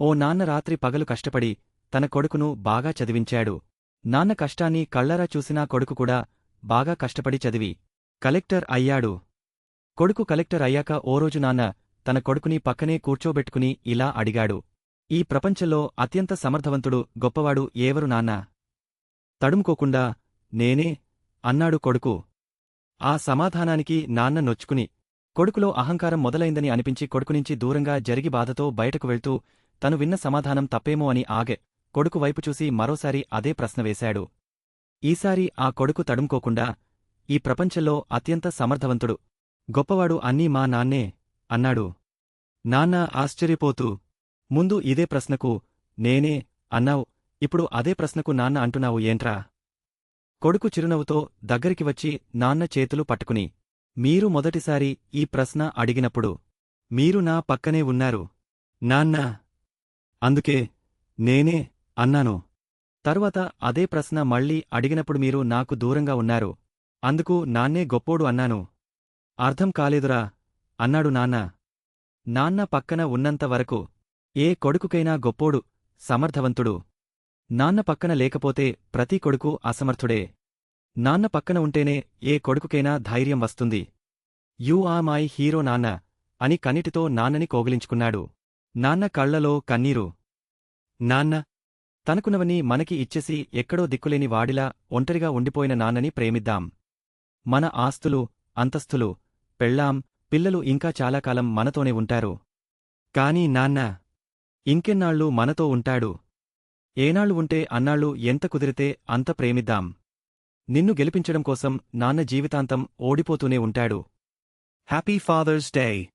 ఓ నాన్న రాత్రి పగలు కష్టపడి తన కొడుకును బాగా చదివించాడు. నాన్న కష్టాన్ని కళ్ళరా చూసినా కొడుకు కూడా బాగా కష్టపడి చదివి కలెక్టర్ అయ్యాడు. కొడుకు కలెక్టర్ అయ్యాక ఓ రోజు నాన్న తన కొడుకుని పక్కనే కూర్చోబెట్టుకుని ఇలా అడిగాడు. ఈ ప్రపంచంలో అత్యంత సమర్థవంతుడు గొప్పవాడు ఏవరు నాన్నా? తడుముకోకుండా నేనే అన్నాడు కొడుకు. ఆ సమాధానానికి నాన్న నొచ్చుకుని కొడుకులో అహంకారం మొదలైందని అనిపించి కొడుకునించి దూరంగా జరిగి బాధతో బయటకు వెళ్తూ తను విన్న సమాధానం తప్పేమో అని ఆగే కొడుకు వైపు చూసి మరోసారి అదే ప్రశ్న వేశాడు. ఈసారి ఆ కొడుకు తడుముకోకుండా ఈ ప్రపంచంలో అత్యంత సమర్థవంతుడు. గొప్పవాడు అన్నీ మా నాన్నే అన్నాడు. నాన్న ఆశ్చర్యపోతూ ముందు ఇదే ప్రశ్నకు నేనే అన్నావు ఇప్పుడు అదే ప్రశ్నకు నాన్న అంటున్నావు ఏంట్రా? కొడుకు చిరునవ్వుతో దగ్గరికి వచ్చి నాన్న చేతులు పట్టుకుని మీరు మొదటిసారి ఈ ప్రశ్న అడిగినప్పుడు మీరు నా పక్కనే ఉన్నారు. నాన్నా అందుకే నేనే అన్నాను. తరువాత అదే ప్రశ్న మళ్ళీ అడిగినప్పుడు మీరు నాకు దూరంగా ఉన్నారు. అందుకు నాన్నే గొప్పోడు అన్నాను. అర్థం కాలేదురా అన్నాడు నాన్న. నాన్న పక్కన ఉన్నంత వరకు ఏ కొడుకుకైనా గొప్పోడు సమర్థవంతుడు. నాన్న పక్కన లేకపోతే ప్రతి కొడుకు అసమర్థుడే. నాన్న పక్కన ఉంటేనే ఏ కొడుకుకైనా ధైర్యం వస్తుంది. యూ ఆ మై హీరో నాన్న అని కన్నిటితో నాన్నని కోగిలించుకున్నాడు. నాన్న కళ్ళలో కన్నీరు. నాన్న తనకున్నవన్నీ మనకి ఇచ్చేసి ఎక్కడో దిక్కులేని వాడిలా ఒంటరిగా ఉండిపోయిన నాన్నని ప్రేమిద్దాం. మన ఆస్తులు అంతస్తులు పెళ్ళాం పిల్లలు ఇంకా చాలాకాలం మనతోనే ఉంటారు. కాని నాన్న ఇంకెన్నాళ్ళు మనతో ఉంటాడు. ఏనాళ్ళు ఉంటే అన్నాళ్ళు ఎంత కుదిరితే అంత ప్రేమిద్దాం. నిన్ను గెలిపించడం కోసం నాన్న జీవితాంతం ఓడిపోతూనే ఉంటాడు. Happy father's day.